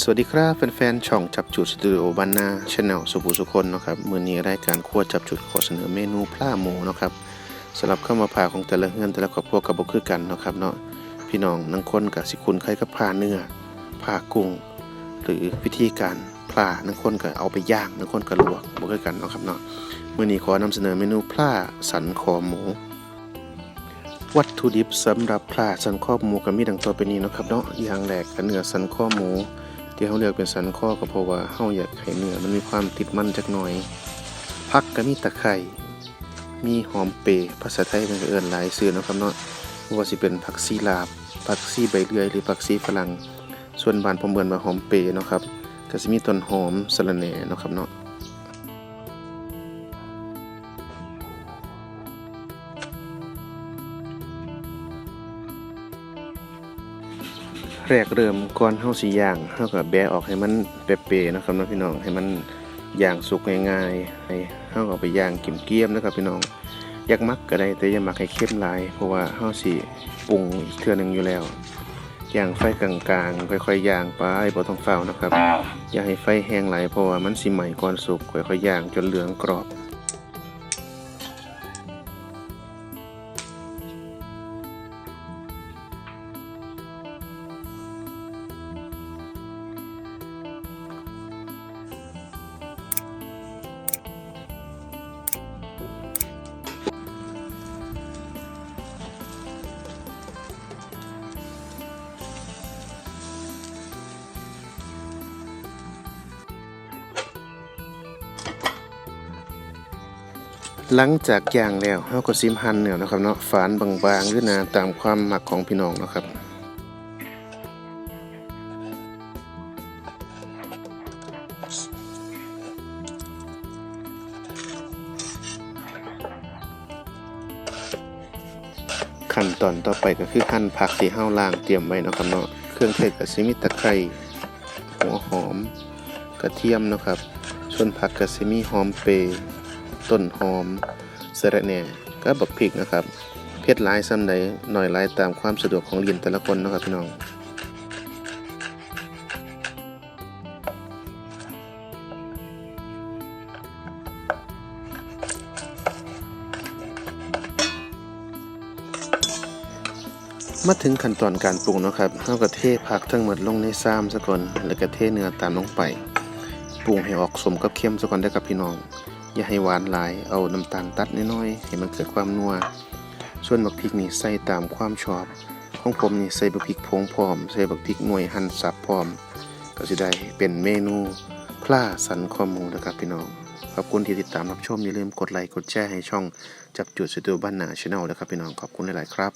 สวัสดีครับแฟนๆช่องจับจุดสตูดิโอบ้านนาชแนลสุภูสุคนนะครับมือนี้รายการครัวจับจุดขอเสนอเมนูปลาหมูนะครับสำหรับข้าวมาผ่าของแต่ละเฮือนแต่ละครอบครัวกับบ่คือกันนะครับเนาะพี่น้องนังคนกับสิคุณใครกับผ่าเนื้อผ่ากุ้ง หรือวิธีการผ่านังคนก็เอาไปย่างนังคนก็ลวกบ่คือกันนะครับเนาะมือนี้ขอนำเสนอเมนูปลาสันคอหมู วัตถุดิบสำหรับปลาสันคอหมูก็มีดังต่อไปนี้นะครับเนาะอย่างแรกก็เนื้อสันคอหมู ที่เขาเลือกเป็นสันคอก็เพราะว่าเขาอยากให้เนื้อมันมีความติดมันจักหน่อยผักก็มีตะไคร่มีหอมเปรย์ภาษาไทยมันก็เอิ้นหลายสื่อนะครับเนาะว่าสิเป็นผักซีลาบผักซีใบเลื่อยหรือผักซีฝรั่งส่วนบานผมเบือนมาหอมเปรย์นะครับก็จะมีต้นหอมสะระแหน่นะครับเนาะ แรกเริ่มก่อนเฮาสิย่างเฮาก็แบะออกให้มันเปรย์ๆเนาะครับเนาะพี่น้องให้มันย่างสุกง่ายๆให้เฮาก็เอาไปย่างกิมเกียมนะครับพี่น้องอยากมักก็ได้แต่อย่ามักให้เข้มหลาย เพราะว่าเฮาสิปรุงอีกเทื่อหนึงอยู่แล้วย่างไฟกลางๆ ค่อยๆย่างไปบ่ต้องเฝ้าวนะครับ อย่าให้ไฟแห้งหลายเพราะว่ามันสิไหม้ก่อนสุกค่อยๆย่างจนเหลืองกรอบ หลังจากย่างแล้วเราก็ซิมหั่นเนื้อนะครับเนาะฝานบางๆหรือหนาตามความหมักของพี่น้องนะครับขั้นตอนต่อไปก็คือหั่นผักที่เฮาล้างเตรียมไว้นะครับเนาะเครื่องเทศก็สิมีตะไคร้หัวหอม กระเทียมนะครับ ส่วนผักก็สิมีหอมเปรย์ ต้นหอมสะระแหน่ก็บักพริกนะครับเผ็ดหลายซ้ำใดหน่อยหลายตามความสะดวกของลินแต่ละคนนะครับพี่น้องมาถึงขั้นตอนการปรุงนะครับเฮาก็เทผักทั้งหมดลงในซ้ำซะก่อนแล้วก็เทเนื้อตามลงไป ปรุงให้ออกสมกับเค็มซะก่อนได้อครับพี่น้อง อย่าให้หวานหลาย เอาน้ำตาลตัดน้อยๆให้มันเกิดความนัว ส่วนบักพริกนี่ใส่ตามความชอบ ของผมนี่ใส่บักพริกผงพร้อม ใส่บักพริกหน่วยหั่นสับพร้อม ก็สิได้เป็นเมนูพลาสันคอหมูนะครับพี่น้องขอบคุณที่ติดตามรับชมอย่าลืมกดไลค์กดแชร์ให้ช่องจับจุดสตูบ้านนาชาแนลนะครับพี่น้องขอบคุณหลาย ๆ ครับ